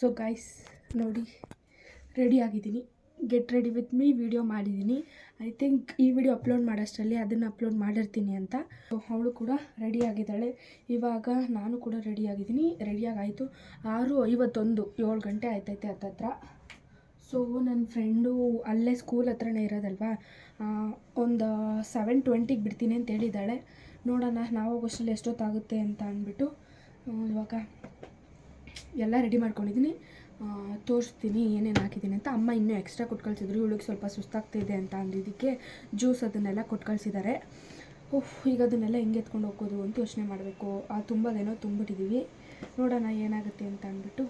So guys ನೋಡಿ ready ಆಗಿದ್ದೀನಿ. Get ready with me video ಮಾಡಿದ್ದೀನಿ. ಐ ಥಿಂಕ್ ಈ ವಿಡಿಯೋ ಅಪ್ಲೋಡ್ ಮಾಡೋಷ್ಟರಲ್ಲಿ ಅದನ್ನು ಅಪ್ಲೋಡ್ ಮಾಡಿರ್ತೀನಿ ಅಂತ. ಅವಳು ಕೂಡ ರೆಡಿ ಆಗಿದ್ದಾಳೆ. ಇವಾಗ ನಾನು ಕೂಡ ರೆಡಿ ಆಗಿದ್ದೀನಿ. ರೆಡಿಯಾಗಾಯಿತು ಆರು ಐವತ್ತೊಂದು, ಏಳು ಗಂಟೆ ಆಯ್ತೈತೆ ಹತ್ತತ್ರ. ಸೊ ನನ್ನ ಫ್ರೆಂಡು ಅಲ್ಲೇ ಸ್ಕೂಲ್ ಹತ್ರನೇ ಇರೋದಲ್ವಾ? ಒಂದು ಸೆವೆನ್ ಟ್ವೆಂಟಿಗೆ ಬಿಡ್ತೀನಿ ಅಂತ ಹೇಳಿದ್ದಾಳೆ. ನೋಡೋಣ ನಾವು ಹೋಗೋಷ್ಟರಲ್ಲಿ ಎಷ್ಟೊತ್ತಾಗುತ್ತೆ ಅಂತ ಅಂದ್ಬಿಟ್ಟು. ಇವಾಗ ಎಲ್ಲ ರೆಡಿ ಮಾಡ್ಕೊಂಡಿದ್ದೀನಿ ತೋರಿಸ್ತೀನಿ, ಏನೇನು ಹಾಕಿದ್ದೀನಿ ಅಂತ. ಅಮ್ಮ ಇನ್ನೂ ಎಕ್ಸ್ಟ್ರಾ ಕೊಟ್ಟು ಕಳಿಸಿದ್ರು. ಇವಳಿಗೆ ಸ್ವಲ್ಪ ಸುಸ್ತಾಗ್ತಿದೆ ಅಂತ ಅಂದಿದ್ದಕ್ಕೆ ಜ್ಯೂಸ್ ಅದನ್ನೆಲ್ಲ ಕೊಟ್ಟು ಕಳಿಸಿದ್ದಾರೆ ಓಹ್, ಈಗ ಅದನ್ನೆಲ್ಲ ಹೆಂಗೆ ಎತ್ಕೊಂಡು ಹೋಗೋದು ಅಂತ ಯೋಚನೆ ಮಾಡಬೇಕು. ಆ, ತುಂಬದೇನೋ ತುಂಬಿಟ್ಟಿದ್ದೀವಿ ನೋಡೋಣ ಏನಾಗುತ್ತೆ ಅಂತ ಅಂದ್ಬಿಟ್ಟು.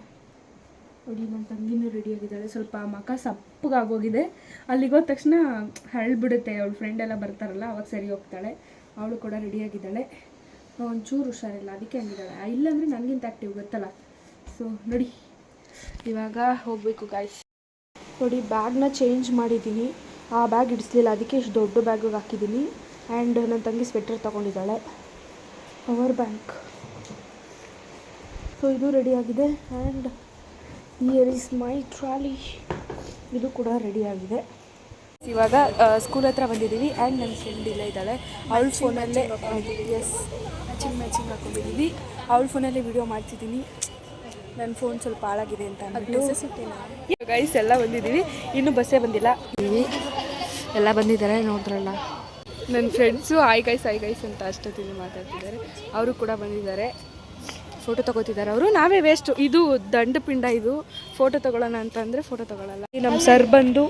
ನೋಡಿ ನನ್ನ ತಂಗಿನೂ ರೆಡಿಯಾಗಿದ್ದಾಳೆ ಸ್ವಲ್ಪ ಮಖ ಸಪ್ಪಗಾಗೋಗಿದೆ. ಅಲ್ಲಿಗೆ ಹೋದ ತಕ್ಷಣ ಹರಳ್ಬಿಡುತ್ತೆ. ಅವಳ ಫ್ರೆಂಡ್ ಎಲ್ಲ ಬರ್ತಾರಲ್ಲ, ಅವಾಗ ಸರಿ ಹೋಗ್ತಾಳೆ. ಅವಳು ಕೂಡ ರೆಡಿಯಾಗಿದ್ದಾಳೆ ಒಂಚೂರು ಹುಷಾರಿಲ್ಲ. ಅದಕ್ಕೆ ಹಂಗಿದ್ದಾಳೆ. ಇಲ್ಲಾಂದರೆ ನನಗಿಂತ ಆ್ಯಕ್ಟಿವ್ ಗೊತ್ತಲ್ಲ. ಸೊ ನೋಡಿ. ಇವಾಗ ಹೋಗಬೇಕು ಗಾಯ್ಸ್ ನೋಡಿ ಬ್ಯಾಗ್ನ ಚೇಂಜ್ ಮಾಡಿದ್ದೀನಿ. ಆ ಬ್ಯಾಗ್ ಇಡಿಸ್ಲಿಲ್ಲ. ಅದಕ್ಕೆ ಇಷ್ಟು ದೊಡ್ಡ ಬ್ಯಾಗಿಗೆ ಹಾಕಿದ್ದೀನಿ. ಆ್ಯಂಡ್ ನನ್ನ ತಂಗಿ ಸ್ವೆಟರ್ ತೊಗೊಂಡಿದ್ದಾಳೆ. ಪವರ್ ಬ್ಯಾಂಕ್ ಸೊ ಇದು ರೆಡಿಯಾಗಿದೆ and here is my trolley ಇದು ಕೂಡ ರೆಡಿಯಾಗಿದೆ ಇವಾಗ ಸ್ಕೂಲ್ ಹತ್ರ ಬಂದಿದ್ದೀವಿ ಆ್ಯಂಡ್ ನನ್ನ ಫ್ರೆಂಡ್ ಇಲ್ಲ ಇದ್ದಾಳೆ. ಅವಳ ಫೋನಲ್ಲೇ ಎಸ್ ಮ್ಯಾಚಿಂಗ್ ಮ್ಯಾಚಿಂಗ್ ಹಾಕೊಂಡಿದ್ದೀವಿ ಅವಳ ಫೋನಲ್ಲೇ ವಿಡಿಯೋ ಮಾಡ್ತಿದ್ದೀನಿ. ನನ್ನ ಫೋನ್ ಸ್ವಲ್ಪ ಹಾಳಾಗಿದೆ ಅಂತ ಅಂದ್ಬಿಟ್ಟು. ಗೈಸ್ ಎಲ್ಲ ಬಂದಿದ್ದೀವಿ. ಇನ್ನೂ ಬಸ್ಸೇ ಬಂದಿಲ್ಲ. ಎಲ್ಲ ಬಂದಿದ್ದಾರೆ ನೋಡಿದ್ರಲ್ಲ. ನನ್ನ friends hi guys hi guys ಅಂತ ಅಷ್ಟೊತ್ತಿಗೆ ಮಾತಾಡ್ತಿದ್ದಾರೆ. ಅವರು ಕೂಡ ಬಂದಿದ್ದಾರೆ. ಫೋಟೋ ತಗೋತಿದ್ದಾರೆ ಅವರು. ನಾವೇ ವೇಸ್ಟು ಇದು ದಂಡ ಪಿಂಡ ಇದು. ಫೋಟೋ ತಗೊಳ್ಳೋಣ ಅಂತ ಅಂದರೆ ಫೋಟೋ ತಗೊಳ್ಳಲ್ಲ. ನಮ್ಮ ಸರ್ ಬಂದು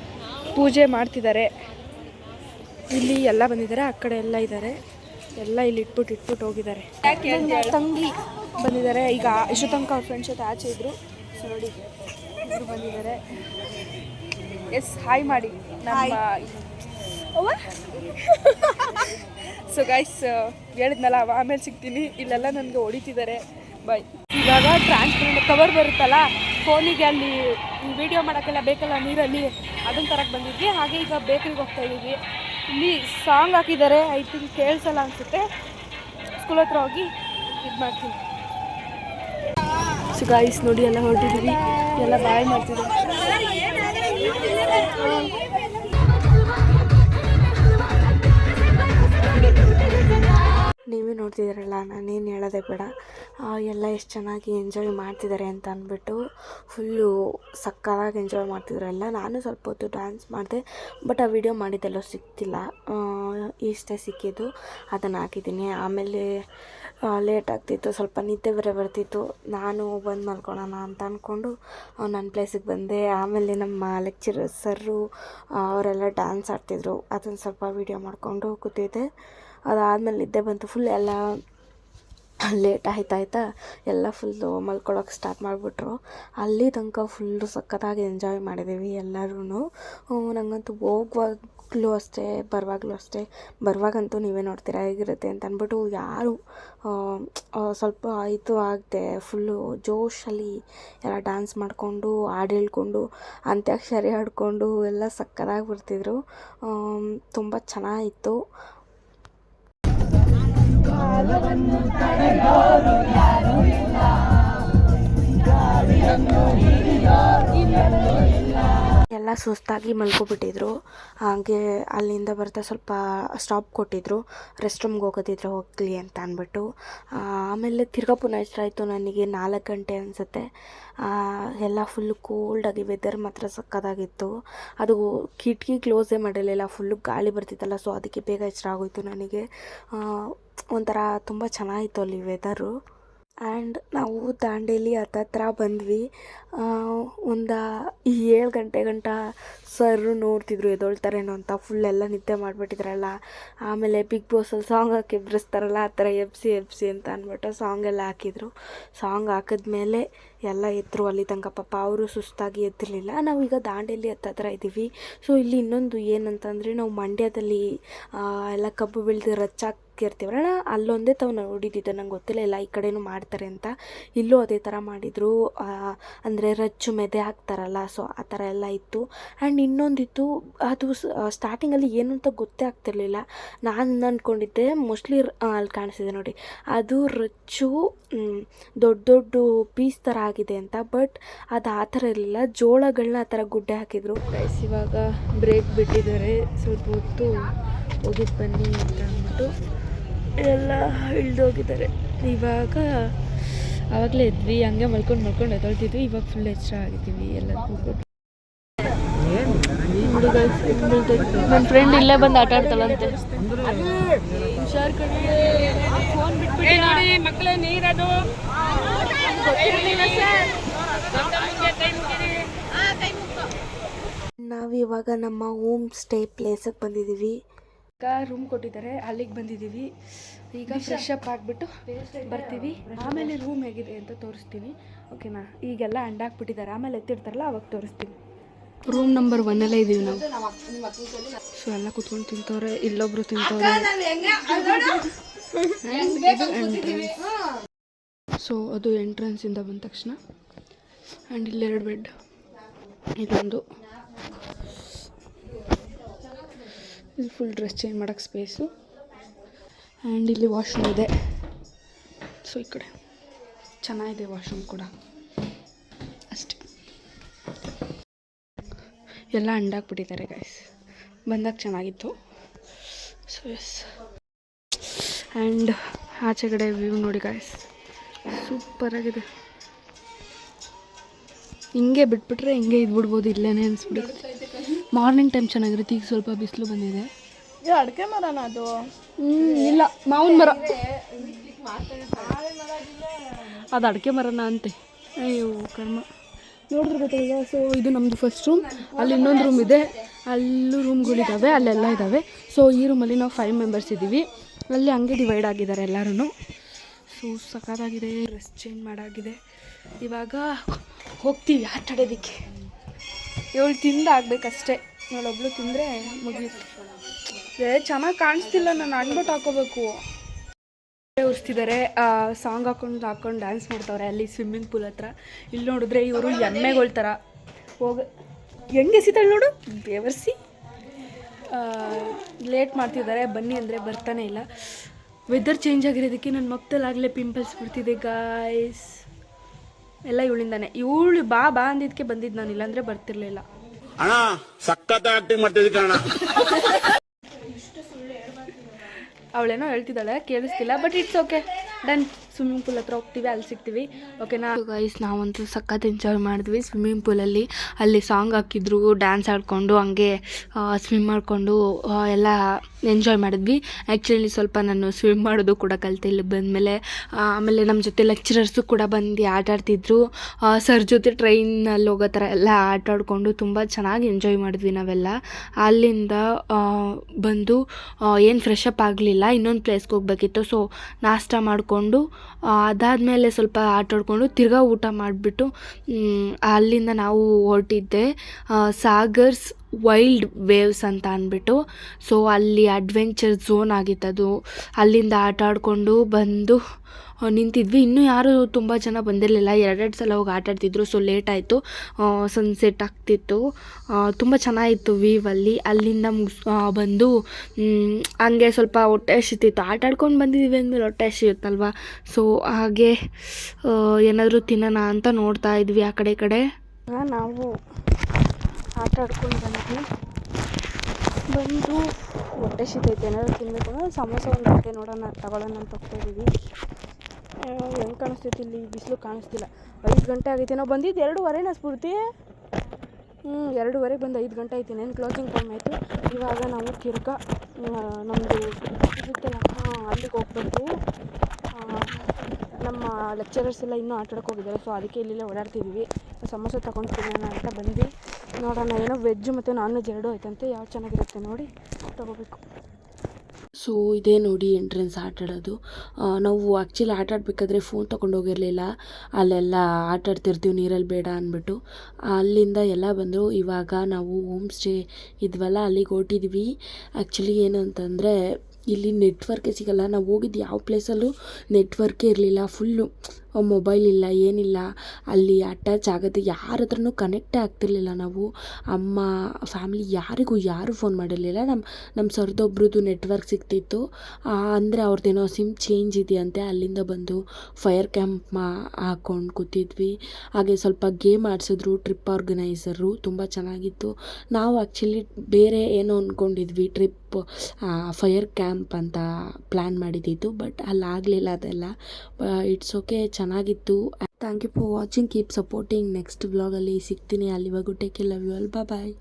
ಪೂಜೆ ಮಾಡ್ತಿದ್ದಾರೆ. ಇಲ್ಲಿ ಎಲ್ಲ ಬಂದಿದ್ದಾರೆ. ಆ ಕಡೆ ಎಲ್ಲ ಇದ್ದಾರೆ. ಎಲ್ಲ ಇಲ್ಲಿ ಇಟ್ಬಿಟ್ಟು ಇಟ್ಬಿಟ್ಟು ಹೋಗಿದ್ದಾರೆ. ತಂಗಿ. ಬಂದಿದ್ದಾರೆ. ಈಗ ಇಷ್ಟು ತನಕ ಅವ್ರ ಫ್ರೆಂಡ್ಸ್ ಜೊತೆ ಆಚೆ ಇದ್ರು. ಸೊ ನೋಡಿ ಇವರು ಬಂದಿದ್ದಾರೆ. ಎಸ್ ಹಾಯ್ ಮಾಡಿ. ನಮ್ಮ ಸೊ ಗೈಸ್ ಹೇಳಿದ್ನಲ್ಲ ಅವ ಆಮೇಲೆ ಸಿಗ್ತೀನಿ. ಇಲ್ಲೆಲ್ಲ ನನಗೆ ಹೊಡಿತಿದ್ದಾರೆ. ಬಾಯ್ ಇವಾಗ ಟ್ರಾನ್ಸ್ಪರೆಂಟ್ ಕವರ್ ಬರುತ್ತಲ್ಲ ಫೋನಿಗೆ ಅಲ್ಲಿ ವಿಡಿಯೋ ಮಾಡೋಕ್ಕೆಲ್ಲ ಬೇಕಲ್ಲ ನೀರಲ್ಲಿ? ಅದನ್ನ ತರಕ್ಕೆ ಬಂದಿದ್ವಿ. ಹಾಗೆ ಈಗ ಬೇಕರಿಗೆ ಹೋಗ್ತಾ ಇದ್ದೀವಿ. ಇಲ್ಲಿ ಸಾಂಗ್ ಹಾಕಿದ್ದಾರೆ. ಐ ಥಿಂಕ್ ಕೇಳಿಸಲ್ಲ ಅನಿಸುತ್ತೆ. ಸ್ಕೂಲ್ ಹತ್ರ ಹೋಗಿ ಇದು ಮಾಡ್ತೀನಿ ಸೊ ಗಾಯ್ಸ್ ನೋಡಿ ಎಲ್ಲ ಹೊರಟಿದ್ದೀವಿ. ಎಲ್ಲ ಬಾಯ್ ಮಾಡ್ತಿದ್ದಾರೆ. ನೋಡ್ತಿದ್ದೀರಲ್ಲ, ನಾನೇನು ಹೇಳೋದೇ ಬೇಡ. ಎಲ್ಲ ಎಷ್ಟು ಚೆನ್ನಾಗಿ ಎಂಜಾಯ್ ಮಾಡ್ತಿದ್ದಾರೆ ಅಂತ ಅಂದ್ಬಿಟ್ಟು ಫುಲ್ಲು ಸಕ್ಕತ್ತಾಗಿ ಎಂಜಾಯ್ ಮಾಡ್ತಿದ್ರಲ್ಲ ನಾನು ಸ್ವಲ್ಪ ಹೊತ್ತು ಡ್ಯಾನ್ಸ್ ಮಾಡಿದೆ ಬಟ್ ಆ ವಿಡಿಯೋ ಮಾಡಿದ್ದೆಲ್ಲೋ ಸಿಕ್ತಿಲ್ಲ. ಇಷ್ಟೇ ಸಿಕ್ಕಿದ್ದು. ಅದನ್ನು ಹಾಕಿದ್ದೀನಿ. ಆಮೇಲೆ ಲೇಟ್ ಆಗ್ತಿತ್ತು. ಸ್ವಲ್ಪ ನಿದ್ದೆ ಬೇರೆ ಬರ್ತಿತ್ತು. ನಾನು ಬಂದು ಮಲ್ಕೊಳ್ಳೋಣ ಅಂತ ಅಂದ್ಕೊಂಡು ನನ್ನ ಪ್ಲೇಸಿಗೆ ಬಂದೆ. ಆಮೇಲೆ ನಮ್ಮ ಲೆಕ್ಚರರ್ ಸರ್ರು ಅವರೆಲ್ಲ ಡ್ಯಾನ್ಸ್ ಆಡ್ತಿದ್ರು. ಅದನ್ನು ಸ್ವಲ್ಪ ವೀಡಿಯೋ ಮಾಡಿಕೊಂಡು ಕೂತಿದ್ದೆ. ಅದಾದಮೇಲೆ ನಿದ್ದೆ ಬಂತು ಫುಲ್ ಎಲ್ಲ ಲೇಟ್ ಆಯ್ತು ಎಲ್ಲ ಫುಲ್ ಮಲ್ಕೊಳ್ಳೋಕೆ ಸ್ಟಾರ್ಟ್ ಮಾಡಿಬಿಟ್ರು. ಅಲ್ಲಿ ತನಕ ಫುಲ್ಲು ಸಖತ್ತಾಗಿ ಎಂಜಾಯ್ ಮಾಡಿದ್ದೀವಿ ಎಲ್ಲರೂ ನನಗಂತೂ ಹೋಗುವಾಗಲೂ ಅಷ್ಟೇ, ಬರುವಾಗಲೂ ಅಷ್ಟೇ. ಬರುವಾಗಂತೂ ನೀವೇ ನೋಡ್ತೀರಾ ಹೇಗಿರುತ್ತೆ ಅಂತ ಅಂದ್ಬಿಟ್ಟು ಯಾರು ಸ್ವಲ್ಪ ಆಯಿತು ಆಗದೆ ಫುಲ್ಲು ಜೋಶಲ್ಲಿ ಎಲ್ಲ ಡ್ಯಾನ್ಸ್ ಮಾಡಿಕೊಂಡು, ಹಾಡು ಹೇಳ್ಕೊಂಡು, ಅಂತ್ಯಾಕ್ಷರಿ ಆಡಿಕೊಂಡು ಎಲ್ಲ ಸಕ್ಕತ್ತಾಗಿ ಬರ್ತಿದ್ರು. ತುಂಬ ಚೆನ್ನಾಗಿತ್ತು ಕಾಲವನ್ನು ತಡೆಯೋರು ಯಾರು ಇಲ್ಲ ಗಾಳಿಯನ್ನು ಹಿಡಿಯೋರು ಎಲ್ಲ ಸುಸ್ತಾಗಿ ಮಲ್ಕೊಬಿಟ್ಟಿದ್ರು. ಹಾಗೆ ಅಲ್ಲಿಂದ ಬರ್ತಾ ಸ್ವಲ್ಪ ಸ್ಟಾಪ್ ಕೊಟ್ಟಿದ್ರು. ರೆಸ್ಟ್ ರೂಮ್ಗೆ ಹೋಗೋದಿದ್ರೆ ಹೋಗ್ಲಿ ಅಂತ ಅಂದ್ಬಿಟ್ಟು. ಆಮೇಲೆ ತಿರ್ಗಾ ಪುನಃ ನನಗೆ ನಾಲ್ಕು ಗಂಟೆ ಅನಿಸುತ್ತೆ. ಎಲ್ಲ ಫುಲ್ಲು ಕೋಲ್ಡಾಗಿ ವೆದರ್ ಮಾತ್ರ ಸಕ್ಕತ್ತಾಗಿತ್ತು ಅದು ಕಿಟಕಿ ಕ್ಲೋಸೇ ಮಾಡಿರಲಿಲ್ಲ ಫುಲ್ಲು ಗಾಳಿ ಬರ್ತಿತ್ತಲ್ಲ ಸೊ ಅದಕ್ಕೆ ಬೇಗ ಎಚ್ಚರ ಆಗೋಯ್ತು ನನಗೆ. ಒಂಥರ ತುಂಬ ಚೆನ್ನಾಗಿತ್ತು ಅಲ್ಲಿ ವೆದರು ಆ್ಯಂಡ್ ನಾವು ದಾಂಡೇಲಿ ಹತ್ತತ್ರ ಬಂದ್ವಿ. ಒಂದು ಏಳು ಗಂಟೆ ಗಂಟ ಸರ್ರು ನೋಡ್ತಿದ್ರು ಏನೋ ಅಂತ. ಫುಲ್ ಎಲ್ಲ ನಿದ್ದೆ ಮಾಡಿಬಿಟ್ಟಿದ್ರಲ್ಲ. ಆಮೇಲೆ ಬಿಗ್ ಬಾಸಲ್ಲಿ ಸಾಂಗ್ ಹಾಕಿ ಎಬ್ಬಿಸ್ತಾರಲ್ಲ, ಆ ಥರ ಎಬ್ಸಿ ಎಬ್ಸಿ ಅಂತ ಅಂದ್ಬಿಟ್ಟು ಸಾಂಗ್ ಎಲ್ಲ ಹಾಕಿದ್ರು. ಸಾಂಗ್ ಹಾಕಿದ್ಮೇಲೆ ಎಲ್ಲ ಎದ್ರು ಅಲ್ಲಿ ತನಕ ಪಾಪ ಅವರು ಸುಸ್ತಾಗಿ ಎದ್ದಿರಲಿಲ್ಲ. ನಾವೀಗ ದಾಂಡೇಲಿ ಹತ್ತತ್ರ ಇದ್ದೀವಿ. ಸೊ ಇಲ್ಲಿ ಇನ್ನೊಂದು ಏನಂತಂದರೆ ನಾವು ಮಂಡ್ಯದಲ್ಲಿ ಎಲ್ಲ ಕಬ್ಬು ಬೆಳೆದು ರಚ್ಚಾಕಿರ್ತೀವಲ್ಲ ಅಲ್ಲೊಂದೇ ತಾವು ನೋಡಿದ್ದಿದ್ದು ನಂಗೆ ಗೊತ್ತಿಲ್ಲ ಇಲ್ಲ ಈ ಕಡೆನೂ ಮಾಡ್ತಾರೆ ಅಂತ. ಇಲ್ಲೂ ಅದೇ ಥರ ಮಾಡಿದರು. ಅಂದರೆ ರಚ್ಚು ಮೆದೆ ಹಾಕ್ತಾರಲ್ಲ, ಸೊ, ಆ ಥರ ಎಲ್ಲ ಇತ್ತು. ಆ್ಯಂಡ್ ಇನ್ನೊಂದಿತ್ತು, ಅದು ಸ್ಟಾರ್ಟಿಂಗಲ್ಲಿ ಏನು ಅಂತ ಗೊತ್ತೇ ಆಗ್ತಿರ್ಲಿಲ್ಲ. ನಾನು ಅಂದ್ಕೊಂಡಿದ್ದೆ ಮೋಸ್ಟ್ಲಿ ಅಲ್ಲಿ ಕಾಣಿಸಿದೆ ನೋಡಿ. ಅದು ರಚ್ಚು ದೊಡ್ಡ ದೊಡ್ಡ ಪೀಸ್ ಥರ ಆಗಿದೆ ಅಂತ. ಬಟ್ ಅದು ಆ ಥರ ಇರಲಿಲ್ಲ. ಜೋಳಗಳನ್ನ ಆ ಥರ ಗುಡ್ಡೆ ಹಾಕಿದ್ರು. ಗೈಸ್ ಇವಾಗ ಬ್ರೇಕ್ ಬಿಟ್ಟಿದ್ದಾರೆ. ಸ್ವಲ್ಪ ಹೊತ್ತು ಹೋಗಿದ್ದು ಬನ್ನಿ ಅಂತ ಅಂದ್ಬಿಟ್ಟು ಎಲ್ಲ ಇಳ್ದೋಗಿದ್ದಾರೆ. ಇವಾಗ ಆವಾಗಲೇ ಇದ್ವಿ ಹಂಗೆ ಮಲ್ಕೊಂಡು ಮಲ್ಕೊಂಡು ಎದೊಳ್ತಿದ್ವಿ ಇವಾಗ ಫುಲ್ ಎಚ್ಚರ ಆಗಿದ್ದೀವಿ ಎಲ್ಲರಿಗೂ. ಗುಡ್ ನನ್ನ ಫ್ರೆಂಡ್ ಇಲ್ಲೇ ಬಂದು ಆಟ ಆಡ್ತಾಳಂತೆ. ಹುಷಾರ್ ಕಡೆ ಫೋನ್ ಬಿಟ್ಬಿಟ್ಟು ನೋಡಿ ಮಕ್ಕಳೇ ನೀರದು ನಾವಿವಾಗ ನಮ್ಮ ಹೋಮ್ ಸ್ಟೇ ಪ್ಲೇಸಿಗೆ ಬಂದಿದ್ದೀವಿ. ಈಗ ರೂಮ್ ಕೊಟ್ಟಿದ್ದಾರೆ ಅಲ್ಲಿಗೆ ಬಂದಿದ್ದೀವಿ. ಈಗ ಫ್ರೆಶ್ ಅಪ್ ಆಗಿಬಿಟ್ಟು ಬರ್ತೀವಿ. ಆಮೇಲೆ ರೂಮ್ ಹೇಗಿದೆ ಅಂತ ತೋರಿಸ್ತೀನಿ ಓಕೆನಾ ಈಗೆಲ್ಲ ಅಂಡಾಕ್ಬಿಟ್ಟಿದ್ದಾರೆ ಆಮೇಲೆ ಎತ್ತಿರ್ತಾರಲ್ಲ ಅವಾಗ ತೋರಿಸ್ತೀನಿ. ರೂಮ್ ನಂಬರ್ ಒನ್ನಲ್ಲೇ ಇದ್ದೀವಿ ನಾವು. ಸೊ ಎಲ್ಲ ಕುತ್ಕೊಂಡು ತಿಂತವ್ರೆ ಇಲ್ಲೊಬ್ರು ತಿಂತವ್ರೆ ಸೊ ಅದು ಎಂಟ್ರೆನ್ಸಿಂದ ಬಂದ ತಕ್ಷಣ. ಆ್ಯಂಡ್ ಎರಡು ಬೆಡ್ ಇದೊಂದು. ಇಲ್ಲಿ ಫುಲ್ ಡ್ರೆಸ್ ಚೇಂಜ್ ಮಾಡೋಕ್ಕೆ ಸ್ಪೇಸು ಆ್ಯಂಡ್ ಇಲ್ಲಿ ವಾಶ್ರೂಮ್ ಇದೆ. ಸೊ ಈ ಕಡೆ. ಚೆನ್ನಾಗಿದೆ ವಾಶ್ರೂಮ್ ಕೂಡ. ಅಷ್ಟೆ. ಎಲ್ಲ ಅಂಡಾಕ್ಬಿಟ್ಟಿದ್ದಾರೆ ಗೈಸ್ ಬಂದಾಗ ಚೆನ್ನಾಗಿತ್ತು. ಸೊ ಎಸ್ ಆ್ಯಂಡ್ ಆಚೆಗಡೆ ವ್ಯೂ ನೋಡಿ ಗಾಯ್ಸ್ ಸೂಪರಾಗಿದೆ ಹಿಂಗೆ ಬಿಟ್ಬಿಟ್ರೆ ಹಿಂಗೆ ಇದ್ಬಿಡ್ಬೋದು ಇಲ್ಲೇ ಅನಿಸ್ಬಿಡುತ್ತೆ ಮಾರ್ನಿಂಗ್ ಟೈಮ್ ಚೆನ್ನಾಗಿರುತ್ತೆ. ಈಗ ಸ್ವಲ್ಪ ಬಿಸಿಲು ಬಂದಿದೆ. ಅಡಿಕೆ ಮರನ ಅದು? ಇಲ್ಲ. ಮಾವಿನ ಮರ. ಅದು ಅಡಿಕೆ ಮರನ ಅಂತೆ. ಅಯ್ಯೋ ಕರ್ಮ. ನೋಡಿದ್ರೆ ಗೊತ್ತಿಲ್ಲ ಸೊ ಇದು ನಮ್ಮದು ಫಸ್ಟ್ ರೂಮ್ ಅಲ್ಲಿ ಇನ್ನೊಂದು ರೂಮ್ ಇದೆ. ಅಲ್ಲೂ ರೂಮ್ಗಳಿದ್ದಾವೆ ಅಲ್ಲೆಲ್ಲ ಇದ್ದಾವೆ ಸೊ ಈ ರೂಮಲ್ಲಿ ನಾವು ಫೈವ್ ಮೆಂಬರ್ಸ್ ಇದ್ದೀವಿ. ಅಲ್ಲಿ ಹಂಗೆ ಡಿವೈಡ್ ಆಗಿದ್ದಾರೆ ಎಲ್ಲರೂ ಸೊ ಸಖತ್ತಾಗಿದೆ ಡ್ರೆಸ್ ಚೇಂಜ್ ಮಾಡಾಗಿದೆ. ಇವಾಗ ಹೋಗ್ತೀವಿ ಆಟ ಆಡೋದಕ್ಕೆ. ಇವಳು ತಿಂದು ಆಗ್ಬೇಕಷ್ಟೇ. ಇವಳೊಬ್ಳು ತಿಂದರೆ ಮುಗಿಯುತ್ತೆ. ಏ, ಚೆನ್ನಾಗಿ ಕಾಣಿಸ್ತಿಲ್ಲ ನಾನು ಅನ್ಬಿಟ್ಟು ಹಾಕೋಬೇಕು. ಉರಿಸ್ತಿದ್ದಾರೆ ಸಾಂಗ್ ಹಾಕೊಂಡು ಹಾಕೊಂಡು ಡ್ಯಾನ್ಸ್ ಮಾಡ್ತಾವ್ರೆ ಅಲ್ಲಿ ಸ್ವಿಮ್ಮಿಂಗ್ ಪೂಲ್ ಹತ್ರ. ಇಲ್ಲಿ ನೋಡಿದ್ರೆ ಇವರು ಎಮ್ಮೆಗಳ ಥರ ಹೋಗ, ಹೆಂಗೆ ಎಸಿತಾಳೆ ನೋಡು? ಬೇವರ್ಸಿ. ಲೇಟ್ ಮಾಡ್ತಿದ್ದಾರೆ ಬನ್ನಿ ಅಂದರೆ ಬರ್ತಾನೆ ಇಲ್ಲ. ವೆದರ್ ಚೇಂಜ್ ಆಗಿರೋದಕ್ಕೆ ನನ್ನ ಮಕ್ಕಳಾಗಲೇ ಪಿಂಪಲ್ಸ್ ಬಿಡ್ತಿದೆ ಗಾಯ್ಸ್ ಎಲ್ಲ ಇವಳಿಂದಾನೆ. ಇವಳು ಬಾ ಬಾ ಅಂದಿದ್ದಕ್ಕೆ ಬಂದಿದ್ದು ನಾನು ಇಲ್ಲಾಂದ್ರೆ ಬರ್ತಿರ್ಲಿಲ್ಲ. ಅಣ್ಣ ಸಖತ್ ಆಕ್ಟಿಂಗ್ ಮಾಡ್ತಿದ್ದೆ ಕಣ ಅವಳೇನೋ ಹೇಳ್ತಿದ್ದಾಳೆ ಕೇಳಿಸ್ತಿಲ್ಲ but it's okay done swimming pool ಹತ್ರ ಹೋಗ್ತೀವಿ, ಅಲ್ಲಿ ಸಿಗ್ತೀವಿ. ಓಕೆನಾ ಗೈಸ್ ನಾವಂತೂ ಸಖತ್ ಎಂಜಾಯ್ ಮಾಡಿದ್ವಿ ಸ್ವಿಮ್ಮಿಂಗ್ ಪೂಲಲ್ಲಿ ಅಲ್ಲಿ. ಸಾಂಗ್ ಹಾಕಿದ್ರು ಡ್ಯಾನ್ಸ್ ಆಡಿಕೊಂಡು, ಹಂಗೆ ಸ್ವಿಮ್ ಮಾಡಿಕೊಂಡು ಎಲ್ಲ ಎಂಜಾಯ್ ಮಾಡಿದ್ವಿ. ಆ್ಯಕ್ಚುಲಿ ಸ್ವಲ್ಪ ನಾನು ಸ್ವಿಮ್ ಮಾಡೋದು ಕೂಡ ಕಲಿತೆ ಇಲ್ಲಿ ಬಂದಮೇಲೆ. ಆಮೇಲೆ ನಮ್ಮ ಜೊತೆ ಲೆಕ್ಚರರ್ಸು ಕೂಡ ಬಂದು ಆಟ ಆಡ್ತಿದ್ರು. ಸರ್ ಜೊತೆ ಟ್ರೈನಲ್ಲಿ ಹೋಗೋ ಥರ ಎಲ್ಲ ಆಟ ಆಡಿಕೊಂಡು ತುಂಬ ಚೆನ್ನಾಗಿ ಎಂಜಾಯ್ ಮಾಡಿದ್ವಿ ನಾವೆಲ್ಲ. ಅಲ್ಲಿಂದ ಬಂದು ಏನು ಫ್ರೆಶ್ ಅಪ್ ಆಗಲಿಲ್ಲ, ಇನ್ನೊಂದು ಪ್ಲೇಸ್ಗೆ ಹೋಗ್ಬೇಕಿತ್ತು. ಸೊ ನಾಷ್ಟ ಮಾಡಿಕೊಂಡು ಅದಾದಮೇಲೆ ಸ್ವಲ್ಪ ಆಟಾಡಿಕೊಂಡು ತಿರ್ಗಾ ಊಟ ಮಾಡಿಬಿಟ್ಟು ಅಲ್ಲಿಂದ ನಾವು ಹೊರಟಿದ್ದೆ. ಸಾಗರ್ಸ್ ವೈಲ್ಡ್ ವೇವ್ಸ್ ಅಂತ ಅಂದ್ಬಿಟ್ಟು. ಸೊ ಅಲ್ಲಿ ಅಡ್ವೆಂಚರ್ ಝೋನ್ ಆಗಿತ್ತದು. ಅಲ್ಲಿಂದ ಆಟ ಆಡಿಕೊಂಡು ಬಂದು ನಿಂತಿದ್ವಿ. ಇನ್ನೂ ಯಾರೂ ತುಂಬ ಜನ ಬಂದಿರಲಿಲ್ಲ. ಎರಡೆರಡು ಸಲ ಹೋಗಿ ಆಟಾಡ್ತಿದ್ರು ಸೊ ಲೇಟ್ ಆಯಿತು. ಸನ್ಸೆಟ್ ಆಗ್ತಿತ್ತು. ತುಂಬ ಚೆನ್ನಾಗಿತ್ತು ವೀವ್ ಅಲ್ಲಿ. ಅಲ್ಲಿಂದ ಮುಗಿಸ್ ಬಂದು ಹಂಗೆ ಸ್ವಲ್ಪ ಹೊಟ್ಟೆ ಹಸಿತಿತ್ತು. ಆಟ ಆಡ್ಕೊಂಡು ಬಂದಿದ್ದೀವಿ ಅಂದಮೇಲೆ ಹೊಟ್ಟೆ ಹಸಿಯುತ್ತಲ್ವ? ಸೊ ಹಾಗೆ ಏನಾದರೂ ತಿನ್ನೋಣ ಅಂತ ನೋಡ್ತಾ ಇದ್ವಿ ಆ ಕಡೆ ಕಡೆ. ನಾವು ಆಟ ಆಡ್ಕೊಂಡು ಬಂದ್ವಿ. ಬಂದು ಹೊಟ್ಟೆ ಶೀತೈತೆ ಏನಾದ್ರು ತಿನ್ನಬೇಕು ಅಂದ್ರೆ ಸಮೋಸ ಒಂದು ಹೊಟ್ಟೆ ನೋಡೋಣ, ತಗೊಳ್ಳೋಣ ಅಂತ ಹೋಗ್ತಾ ಇದ್ದೀವಿ. ಹೆಂಗೆ ಕಾಣಿಸ್ತೈತಿ ಇಲ್ಲಿ? ಬಿಸಿಲು ಕಾಣಿಸ್ತಿಲ್ಲ. ಐದು ಗಂಟೆ ಆಗೈತೆ. ನಾವು ಬಂದಿದ್ದು ಎರಡೂವರೆನ ಸ್ಫೂರ್ತಿ? ಹ್ಞೂ ಎರಡೂವರೆಗೆ ಬಂದು ಐದು ಗಂಟೆ ಐತೆ ಕ್ಲೋಸಿಂಗ್ ಟೈಮ್ ಆಯಿತು. ಇವಾಗ ನಾವು ತಿರ್ಗಾ ನಮ್ಮದು ಇರುತ್ತಲ್ಲ ಹಾಂ ಅಲ್ಲಿಗೆ ಹೋಗ್ಬೇಕು ನಮ್ಮ ಲೆಕ್ಚರರ್ಸ್ ಎಲ್ಲ ಇನ್ನೂ ಆಟಾಡೋಕೆ ಹೋಗಿದ್ದಾರೆ. ಸೊ ಅದಕ್ಕೆ ಇಲ್ಲೆಲ್ಲ ಓಡಾಡ್ತಿದ್ದೀವಿ. ಸಮೋಸ ತಗೊಂಡು ತಿನ್ನೋಣ ಅಂತ ಬಂದ್ವಿ. ನೋಡೋಣ, ಏನೋ ವೆಜ್ ಮತ್ತು ನಾನ್ ವೆಜ್ ಎರಡೂ ಐತಂತೆ ಯಾವ್ದು ಚೆನ್ನಾಗಿರುತ್ತೆ ನೋಡಿ, ತಗೋಬೇಕು. ಸೊ ಇದೇ ನೋಡಿ ಎಂಟ್ರೆನ್ಸ್ ಆಟ ಆಡೋದು. ನಾವು ಆ್ಯಕ್ಚುಲಿ ಆಟ ಆಡಬೇಕಾದ್ರೆ ಫೋನ್ ತೊಗೊಂಡು ಹೋಗಿರಲಿಲ್ಲ. ಅಲ್ಲೆಲ್ಲ ಆಟ ಆಡ್ತಿರ್ತೀವಿ, ನೀರಲ್ಲಿ ಬೇಡ ಅಂದ್ಬಿಟ್ಟು. ಅಲ್ಲಿಂದ ಎಲ್ಲ ಬಂದರು. ಇವಾಗ ನಾವು ಹೋಮ್ ಸ್ಟೇ ಇದ್ವಲ್ಲ, ಅಲ್ಲಿಗೆ ಹೊಟ್ಟಿದ್ವಿ ಆ್ಯಕ್ಚುಲಿ ಏನು ಅಂತಂದರೆ, ಇಲ್ಲಿ ನೆಟ್ವರ್ಕೇ ಸಿಗಲ್ಲ. ನಾವು ಹೋಗಿದ್ದು ಯಾವ ಪ್ಲೇಸಲ್ಲೂ ನೆಟ್ವರ್ಕೇ ಇರಲಿಲ್ಲ. ಫುಲ್ಲು ಮೊಬೈಲ್ ಇಲ್ಲ, ಏನಿಲ್ಲ, ಅಲ್ಲಿ ಅಟ್ಯಾಚ್ ಆಗೋದು ಯಾರ ಹತ್ರನೂ ಕನೆಕ್ಟೇ ಆಗ್ತಿರ್ಲಿಲ್ಲ ನಾವು. ಅಮ್ಮ ಫ್ಯಾಮ್ಲಿ ಯಾರಿಗೂ ಯಾರೂ ಫೋನ್ ಮಾಡಿರಲಿಲ್ಲ. ನಮ್ಮ ನಮ್ಮ ಸರ್ದೊಬ್ರದ್ದು ನೆಟ್ವರ್ಕ್ ಸಿಗ್ತಿತ್ತು. ಅಂದರೆ ಅವ್ರದ್ದೇನೋ ಸಿಮ್ ಚೇಂಜ್ ಇದೆಯಂತೆ ಅಲ್ಲಿಂದ ಬಂದು ಫೈರ್ ಕ್ಯಾಂಪ್ ಮಾ ಹಾಕ್ಕೊಂಡು ಕೂತಿದ್ವಿ. ಹಾಗೆ ಸ್ವಲ್ಪ ಗೇಮ್ ಆಡಿಸಿದ್ರು ಟ್ರಿಪ್ ಆರ್ಗನೈಸರು ತುಂಬ ಚೆನ್ನಾಗಿತ್ತು. ನಾವು ಆ್ಯಕ್ಚುಲಿ ಬೇರೆ ಏನೋ ಅಂದ್ಕೊಂಡಿದ್ವಿ ಟ್ರಿಪ್ ಫೈರ್ ಕ್ಯಾಂಪ್ ಅಂತ ಪ್ಲ್ಯಾನ್ ಮಾಡಿದ್ದಿದ್ದು ಬಟ್ ಅಲ್ಲಿ ಆಗಲಿಲ್ಲ ಅದೆಲ್ಲ ಇಟ್ಸ್ ಓಕೆ ಚೆನ್ನಾಗಿತ್ತು. Thank you for watching keep supporting next ವ್ಲಾಗಲ್ಲಿ ಸಿಗ್ತೀನಿ. ಅಲ್ಲಿವರೆಗೂ ಟೇಕ್ ಲವ್ ಯು ಅಲ್ ಬಾಯ್